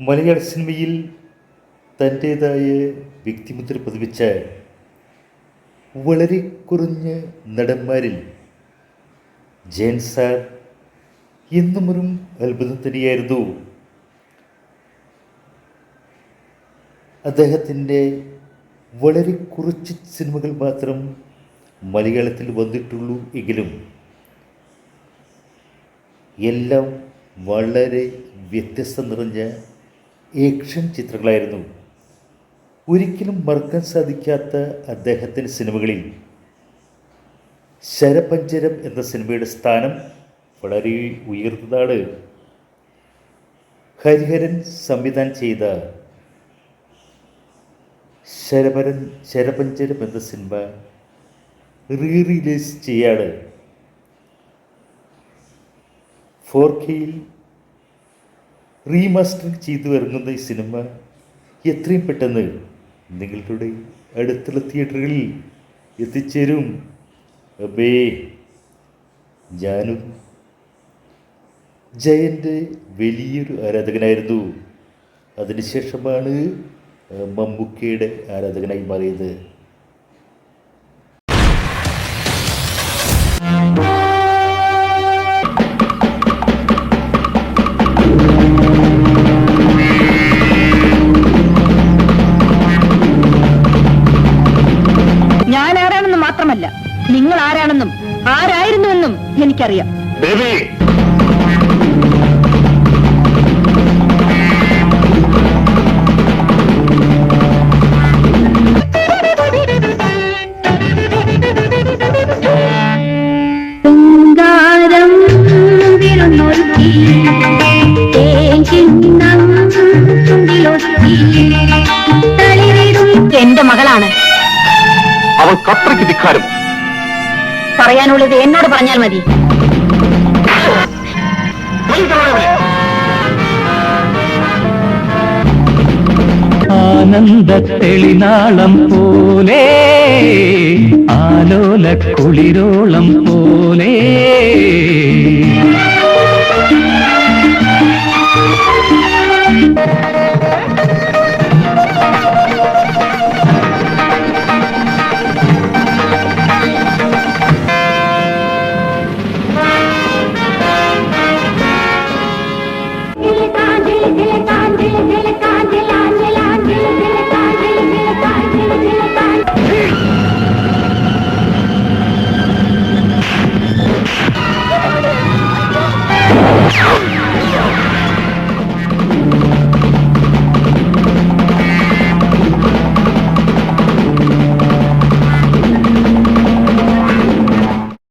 മലയാള സിനിമയിൽ തന്റേതായ വ്യക്തിമുദ്ര പതിപ്പിച്ച വളരെ കുറഞ്ഞ നടന്മാരിൽ ജയൻ സാർ എന്നും ഒരു അത്ഭുതം തന്നെയായിരുന്നു. അദ്ദേഹത്തിന്റെ വളരെ കുറച്ച് സിനിമകൾ മാത്രം മലയാളത്തിൽ വന്നിട്ടുള്ളൂ എങ്കിലും എല്ലാം വളരെ വ്യത്യസ്തം നിറഞ്ഞ ഏക്ഷൻ ചിത്രങ്ങളായിരുന്നു. ഒരിക്കലും മറക്കാൻ സാധിക്കാത്ത അദ്ദേഹത്തിന്റെ സിനിമകളിൽ ശരപഞ്ചരം എന്ന സിനിമയുടെ സ്ഥാനം വളരെ ഉയർന്നതാണ്. ഹരിഹരൻ സംവിധാനം ചെയ്ത ശരപരൻ ശരപഞ്ചരം എന്ന സിനിമ റീ റിലീസ് ചെയ്യാണ്. ഫോർ കെയിൽ റീമാസ്റ്ററിങ് ചെയ്തു വരുന്ന ഈ സിനിമ എത്രയും പെട്ടെന്ന് നിങ്ങളുടെ അടുത്തുള്ള തിയേറ്ററുകളിൽ എത്തിച്ചേരും. അബേ ഞാനും ജയന്റെ വലിയൊരു ആരാധകനായിരുന്നു. അതിനുശേഷമാണ് മമ്മൂക്കയുടെ ആരാധകനായി മാറിയത്. നിങ്ങൾ ആരാണെന്നും ആരായിരുന്നുവെന്നും എനിക്കറിയാം. തളിരിടും എന്റെ മകളാണ്. അവൾ കത്രയ്ക്ക് ധിക്കാരം. പറയാനുള്ളത് എന്നോട് പറഞ്ഞാൽ മതി. ആനന്ദ തെളിനാളം പോലെ ആലോല കുളിരോളം പോലെ.